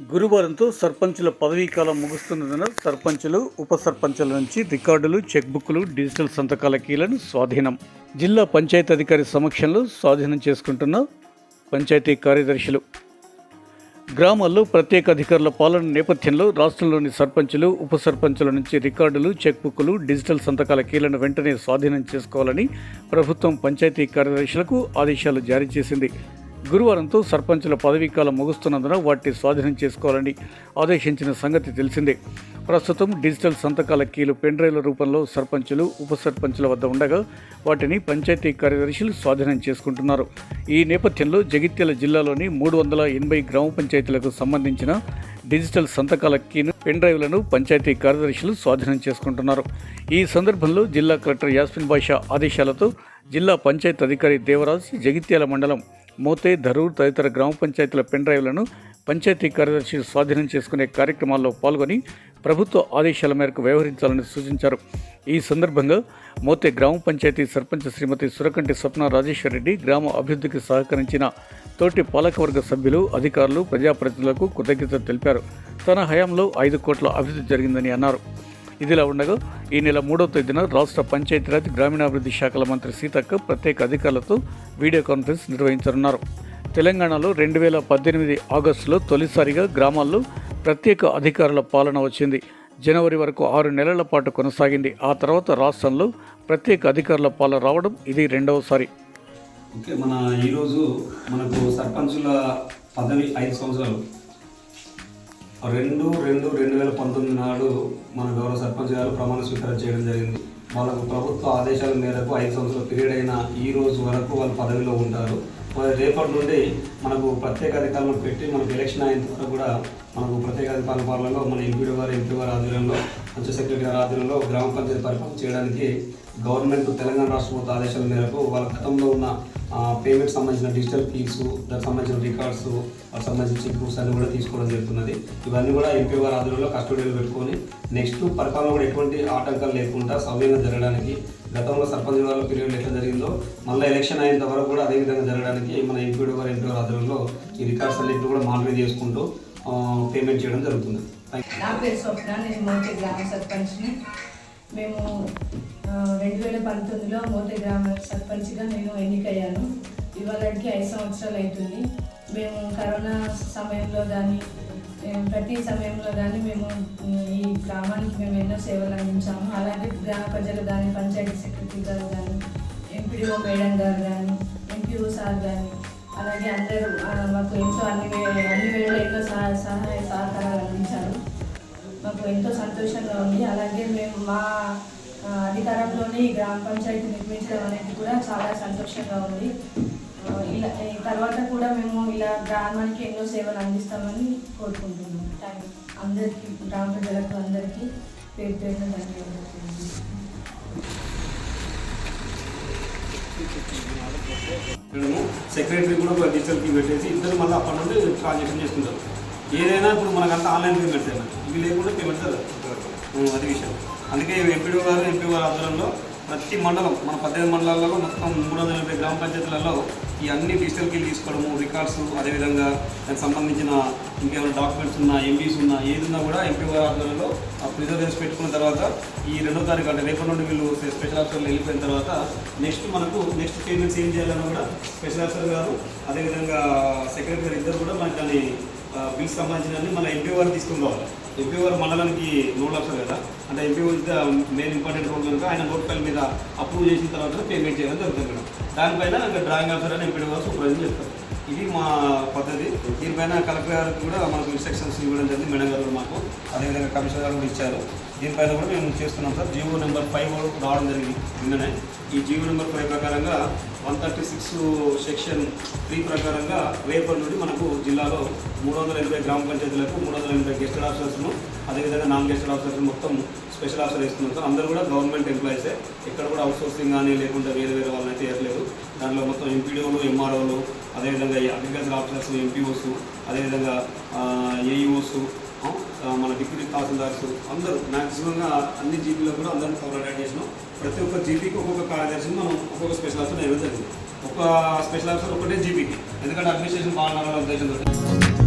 గురువారంతో సర్పంచుల పదవీ కాలం ముగుస్తున్నందున సర్పంచులు ఉప సర్పంచుల నుంచి రికార్డులు చెక్ బుక్లు డిజిటల్ సంతకాల కీలను స్వాధీనం. జిల్లా పంచాయతీ అధికారి సమక్షంలో స్వాధీనం చేసుకుంటున్న పంచాయతీ కార్యదర్శులు. గ్రామాల్లో ప్రత్యేక అధికారుల పాలన నేపథ్యంలో రాష్ట్రంలోని సర్పంచులు ఉప సర్పంచుల నుంచి రికార్డులు చెక్ బుక్లు డిజిటల్ సంతకాల కీలను వెంటనే స్వాధీనం చేసుకోవాలని ప్రభుత్వం పంచాయతీ కార్యదర్శులకు ఆదేశాలు జారీ చేసింది. గురువారంతో సర్పంచుల పదవీకాలం ముగుస్తున్నందున వాటిని స్వాధీనం చేసుకోవాలని ఆదేశించిన సంగతి తెలిసిందే. ప్రస్తుతం డిజిటల్ సంతకాల కీలు పెన్డ్రైవ్ల రూపంలో సర్పంచులు ఉప సర్పంచుల వద్ద ఉండగా వాటిని పంచాయతీ కార్యదర్శులు స్వాధీనం చేసుకుంటున్నారు. ఈ నేపథ్యంలో జగిత్యాల జిల్లాలోని మూడు వందల ఎనభై గ్రామ పంచాయతీలకు సంబంధించిన డిజిటల్ సంతకాల కీను పెన్డ్రైవ్లను పంచాయతీ కార్యదర్శులు స్వాధీనం చేసుకుంటున్నారు. ఈ సందర్భంలో జిల్లా కలెక్టర్ యాస్మిన్ బాషా ఆదేశాలతో జిల్లా పంచాయతీ అధికారి దేవరాజ్ జగిత్యాల మండలం మోతే ధరూర్ తదితర గ్రామ పంచాయతీల పెన్డ్రైవ్లను పంచాయతీ కార్యదర్శి స్వాధీనం చేసుకునే కార్యక్రమాల్లో పాల్గొని ప్రభుత్వ ఆదేశాల మేరకు వ్యవహరించాలని సూచించారు. ఈ సందర్భంగా మోతే గ్రామ పంచాయతీ సర్పంచ్ శ్రీమతి సురకంటి స్వప్న రాజేశ్వర రెడ్డి గ్రామ అభివృద్ధికి సహకరించిన తోటి పాలకవర్గ సభ్యులు అధికారులు ప్రజాప్రతినిధులకు కృతజ్ఞతలు తెలిపారు. తన హయాంలో ఐదు కోట్ల అభివృద్ధి జరిగిందని అన్నారు. ఇదిలా ఉండగా ఈ నెల మూడవ తేదీన రాష్ట్ర పంచాయతీరాజ్ గ్రామీణాభివృద్ధి శాఖల మంత్రి సీతక్క ప్రత్యేక అధికారులతో వీడియో కాన్ఫరెన్స్ నిర్వహించనున్నారు. తెలంగాణలో రెండు వేల పద్దెనిమిది ఆగస్టులో తొలిసారిగా గ్రామాల్లో ప్రత్యేక అధికారుల పాలన వచ్చింది. జనవరి వరకు ఆరు నెలల పాటు కొనసాగింది. ఆ తర్వాత రాష్ట్రంలో ప్రత్యేక అధికారుల పాలన రావడం ఇది రెండవసారి. ఓకే మన ఈరోజు మనకు సర్పంచుల పదవి ఐదు సంవత్సరాలు. రెండు రెండు రెండు వేల పంతొమ్మిది నాడు మన గౌరవ సర్పంచ్ గారు ప్రమాణ స్వీకారం చేయడం జరిగింది. వాళ్ళకు ప్రభుత్వ ఆదేశాల మేరకు ఐదు సంవత్సరాల పీరియడ్ అయిన ఈ రోజు వరకు వాళ్ళు పదవిలో ఉంటారు. రేపటి నుండి మనకు ప్రత్యేక అధికారులను పెట్టి మనకు ఎలక్షన్ అయిన తర్వాత కూడా మనకు ప్రత్యేక అధికారుల పాలనలో మన ఎంపీడీ గారు ఎంపీ గారి ఆధ్వర్యంలో పంచాయత్ సెక్రటరీ గారి ఆధ్వర్యంలో గ్రామ పంచాయతీ పరిపాలన చేయడానికి గవర్నమెంట్ తెలంగాణ రాష్ట్ర ప్రభుత్వ ఆదేశాల మేరకు వాళ్ళ గతంలో ఉన్న పేమెంట్ సంబంధించిన డిజిటల్ ఫీజు దానికి సంబంధించిన రికార్డ్స్ వాటికి సంబంధించిన చెక్ బుక్స్ అన్ని కూడా తీసుకోవడం జరుగుతున్నది. ఇవన్నీ కూడా ఎంపీ గారి ఆధ్వర్యంలో కస్టడీలో పెట్టుకొని నెక్స్ట్ పరిపాలన కూడా ఎటువంటి ఆటంకాలు లేకుండా సవ్యంగా జరగడానికి గతంలో సర్పంచ్ వాళ్ళ పీరియడ్ ఎట్లా జరిగిందో మళ్ళీ ఎలక్షన్ అయినంత వరకు కూడా అదే విధంగా జరగడానికి మన ఎంపీడీ గారు ఎంపీ గారి ఆధ్వర్యంలో ఈ రికార్డ్స్ అన్నింటినీ కూడా మానిటర్ చేసుకుంటూ పేమెంట్ చేయడం జరుగుతుంది. నా పేరు స్వప్న నేను మోతే గ్రామ సర్పంచ్ని. మేము రెండు వేల పంతొమ్మిదిలో మోతే గ్రామ సర్పంచ్గా నేను ఎన్నికయ్యాను. ఇవాళకి ఐదు సంవత్సరాలు అవుతుంది. మేము కరోనా సమయంలో కానీ ప్రతి సమయంలో కానీ మేము ఈ గ్రామానికి మేము ఎన్నో సేవలు అందించాము. అలాగే గ్రామ ప్రజలు కానీ పంచాయతీ సెక్రటరీ గారు కానీ ఎంపీడీఓ మేడం గారు కానీ ఎంపీఓ సార్ కానీ అలాగే అందరూ మాకు ఎంతో అన్ని అన్ని వేళ ఎన్నో సహాయ సహాయ సహకారాలు అందించారు. మాకు ఎంతో సంతోషంగా ఉంది. అలాగే మేము మా అధికారంలోనే ఈ గ్రామ పంచాయతీ నిర్మించడం అనేది కూడా చాలా సంతోషంగా ఉంది. ఇలా తర్వాత కూడా మేము ఇలా గ్రామానికి ఎన్నో సేవలు అందిస్తామని కోరుకుంటున్నాం. థ్యాంక్ యూ అందరికీ గ్రామ ప్రజలకు అందరికీ పేరు పేరున ధన్యవాదాలు. సెక్రటరీ కూడా ఒక డిజిటల్ కీ పెట్టేసి ఇద్దరు మళ్ళీ అప్పటి నుండి ట్రాన్సాక్షన్ చేసుకుంటారు ఏదైనా ఇప్పుడు మనకంతా ఆన్లైన్ పేమెంట్స్ అయినా ఇవి లేకుండా పేమెంట్స్ జరగదు అది విషయం. అందుకే ఎంపీడీ గారు ఎంపీ గారు ఆధ్వర్యంలో ప్రతి మండలం మన పద్దెనిమిది మండలాల్లో మొత్తం మూడు వందల ఎనభై గ్రామ పంచాయతీలలో ఈ అన్ని డిజిటల్ తీసుకోవడము రికార్డ్స్ అదేవిధంగా దానికి సంబంధించిన ఇంకేమైనా డాక్యుమెంట్స్ ఉన్నా ఎంబీస్ ఉన్నా ఏది ఉన్నా కూడా ఎంపీ గారి ఆధ్వర్యంలో ప్రిజర్వ్ చేసి పెట్టుకున్న తర్వాత ఈ రెండో తారీఖు అంటే రేపటి నుండి వీళ్ళు స్పెషల్ ఆఫీసర్లు వెళ్ళిపోయిన తర్వాత నెక్స్ట్ మనకు నెక్స్ట్ పేమెంట్స్ ఏం చేయాలన్నా కూడా స్పెషల్ ఆఫీసర్ గారు అదేవిధంగా సెక్రటరీ గారు ఇద్దరు కూడా మనకి దాన్ని బిల్స్ సంబంధించిన మన ఎంపీ వారు తీసుకుని రావాలి ఎంపీ వారు మండలానికి నోట్ ఆఫీసర్ కదా. అంటే ఎంపీ మెయిన్ ఇంపార్టెంట్ రోల్ కనుక ఆయన రోడ్ ఫైల్ మీద అప్రూవ్ చేసిన తర్వాత పేమెంట్ చేయడం జరుగుతుంది మేడం. దానిపైన ఇంకా డ్రాయింగ్ ఆఫీసర్ అని ఎంపీ గారు సూపర్వైజర్ చెప్తారు. ఇది మా పద్ధతి. దీనిపైన కలెక్టర్ గారికి కూడా మనకు ఇన్స్ట్రక్షన్స్ ఇవ్వడం జరిగింది మేడం గారు మాకు. అదేవిధంగా కమిషనర్ గారు కూడా ఇచ్చారు. దీనిపైన కూడా మేము చేస్తున్నాం సార్. జీవో నెంబర్ ఫైవ్ రావడం జరిగింది నిన్ననే. ఈ జీవో నెంబర్ ఫైవ్ ప్రకారంగా one thirty six section three ప్రకారంగా రేపటి నుండి మనకు జిల్లాలో మూడు వందల ఎనభై గ్రామ పంచాయతీలకు మూడు వందల ఎనభై గెస్టెడ్ ఆఫీసర్స్ను అదేవిధంగా నాన్ గెస్టెడ్ ఆఫీసర్స్ మొత్తం స్పెషల్ ఆఫీసర్ ఇస్తున్నాం సార్. అందరూ కూడా గవర్నమెంట్ ఎంప్లాయీసే ఇక్కడ కూడా అవుట్సోర్సింగ్ కానీ లేకుండా వేరే వేరే వాళ్ళని అయితే వేయట్లేదు దాంట్లో మొత్తం ఎంపీడీఓలు ఎంఆర్ఓలు అదేవిధంగా ఈ అగ్రికల్చర్ ఆఫీసర్స్ ఎంపీఓస్ అదేవిధంగా ఏఈఓస్ మన డిప్యూటీ తహసీల్దార్స్ అందరూ మ్యాక్సిమంగా అన్ని జీపీలో కూడా అందరిని కవర్ అటాక్ చేసినాం. ప్రతి ఒక్క జీపీకి ఒక్కొక్క కార్యదర్శిని మనం ఒక్కొక్క స్పెషల్ ఆఫీసర్ వేయడం జరిగింది. ఒక స్పెషల్ ఆఫీసర్ ఒకటే జీపీకి ఎందుకంటే అడ్మినిస్ట్రేషన్ బాగా ఉద్దేశంతో